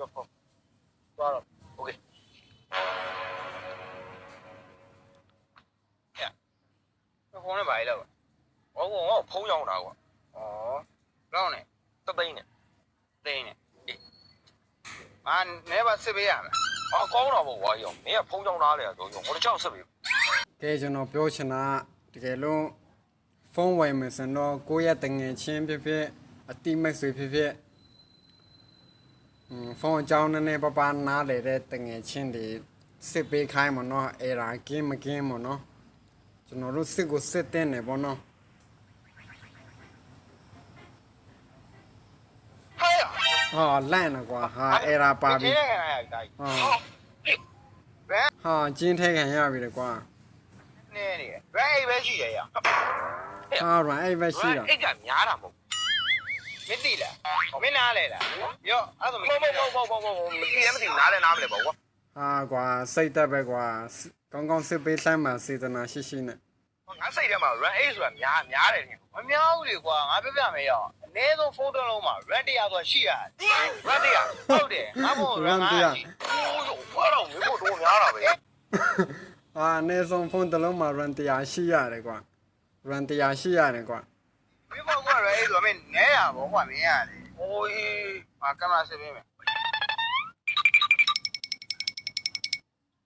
ပြောဖို့သွားတော့ okay ညဖုန်းနဲ့ပါလေလောက်ဟောကောငါ့ဖုန်းရောက်တာကွာဩလောက်နေသသိန်းနဲ့သိန်းနဲ့အေးအာနေပါစစ်ပေးရမယ်အော်ကောင်းတော့ဗောကွာရောမင်းကဖုန်းကြောင်းသားလေဆိုရောငါတို့ကြောက်စစ်ပေးကဲကျွန်တော်ပြောချင်တာတကယ်လို့ဖုန်းဝယ်မယ်ဆိုတော့ကိုယ့်ရဲ့တငယ်ချင်းဖြစ်ဖြစ်အတိမက်ဆွေဖြစ်ဖြစ် ဖုန်းအကြောင်းနည်းနည်းပပနားလေတဲ့တငယ်ချင်းတွေစစ်ပေးခိုင်းမနော်အဲ့ဒါကင်းမကင်းမနော်ကျွန်တော်တို့စစ်ကိုစစ်တဲ့နေပေါ့နော်ဟဲ့ဟာလန့်တော့ကွာဟာအဲ့ဒါပါပြီဒီထဲခံရတာကြီးဟာဘယ်ဟာကျင်းထဲခံရပြီလေကွာနေနေဘယ်အိမ်ပဲရှိရရဟာရိုင်းအဲ့ဘက်ရှိတာအိတ်ကများတာမဟုတ်မသိလား မင်းနားလဲလားရောအဲ့ဒါမဟုတ်မဟုတ်မဟုတ်မဟုတ်မသိလည်းမသိနားလည်းနားမလဲပေါ့ကွာဟာကွာစိတ်သက်ပဲကွာကောင်းကောင်းစစ်ပေးဆိုင်မှာစေတနာရှိရှိနဲ့ငါစိတ်ထဲမှာ run 8ဆိုတာများများတယ်ထင်မများဘူးလေကွာငါပြောပြမယ်ရောအနည်းဆုံးဖုန်းတစ်လုံးမှာ run 100ဆိုတာရှိရတယ် run 100ဟုတ်တယ်ငါဘုံ run 900ရှိအိုးဘာတော့မင်းတို့တော့များတာပဲအာအနည်းဆုံးဖုန်းတစ်လုံးမှာ run 100ရှိရတယ်ကွာ run 100ရှိရတယ်ကွာမင်းပေါ့ကွာ run 8ဆိုတာမင်းနဲရပါကွာမင်းရတယ် အိုးအာကင်မရာစစ်ပေးမယ်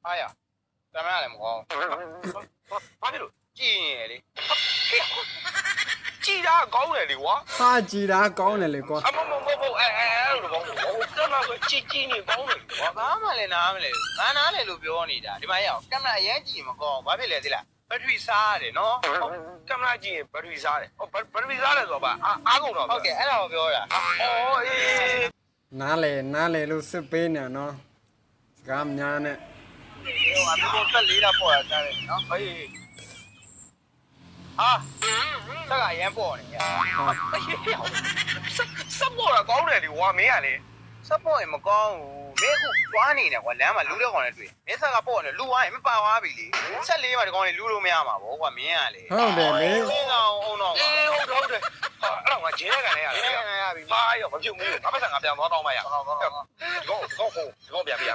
အားရကင်မရာလည်းမကောင်းဘာဖြစ်လို့ကြည့်ရင်လေကြည်တာကောင်းတယ်လေကွာဟာကြည်တာကောင်းတယ်လေကွာအမမမမအဲအဲအဲ့လိုကောင်းတယ်ဟိုကင်မရာကကြည်ကြည်နေကောင်းတယ်ကွာဘာမှလည်းနားမလဲငါနားလဲလို့ပြောနေတာဒီမှာရအောင်ကင်မရာအရင်ကြည့်မကောင်းဘာဖြစ်လဲသိလားဘ က်ထရီစားရတယ်နော်ကင်မရာကြည့်ရင်ဘက်ထရီစားတယ်ဟောဘက်ထရီစားတယ်ဆိုတော့အာအားကုန်တော့ဟုတ်ကဲ့အဲ့ဒါကိုပြောတာအော်အေးနားလေနားလေလို့စစ်ပေးနေနော်စကားများနဲ့ဟိုအတူတူတက်လေးတာပေါ်တာတယ်နော်အေးဟာတက်ကရမ်းပေါ်နေရဟာစပ်ပေါ်တာကောင်းတယ်ဒီဝါမင်းကလေ စပ်ပေါ်ရင်မကောင်းဘူးမင်းအခုသွားနေတယ်ကွာလမ်းမှာလူတဲ့ကောင်နဲ့တွေ့မင်းဆက်ကပေါ်နေလူဝိုင်းမပါသွားပြီလေဆက်လေးမှာဒီကောင်လေးလူလို့မရမှာဗောကွာမင်းကလေဟုတ်တယ်လေစင်းကောင်အောင်တော့အေးဟုတ်တယ်ဟုတ်တယ်ဟာအဲ့တော့ငါဂျင်းရကန်လေးရတယ်ဂျင်းရကန်ရပြီဟာရောမပြုတ်ဘူးငါပတ်စံငါပြန်သွားတော့မှရဟုတ်ဟုတ်ဟုတ်ဒီကောင်ဒီကောင်ဟိုဒီကောင်ပြန်ပြရ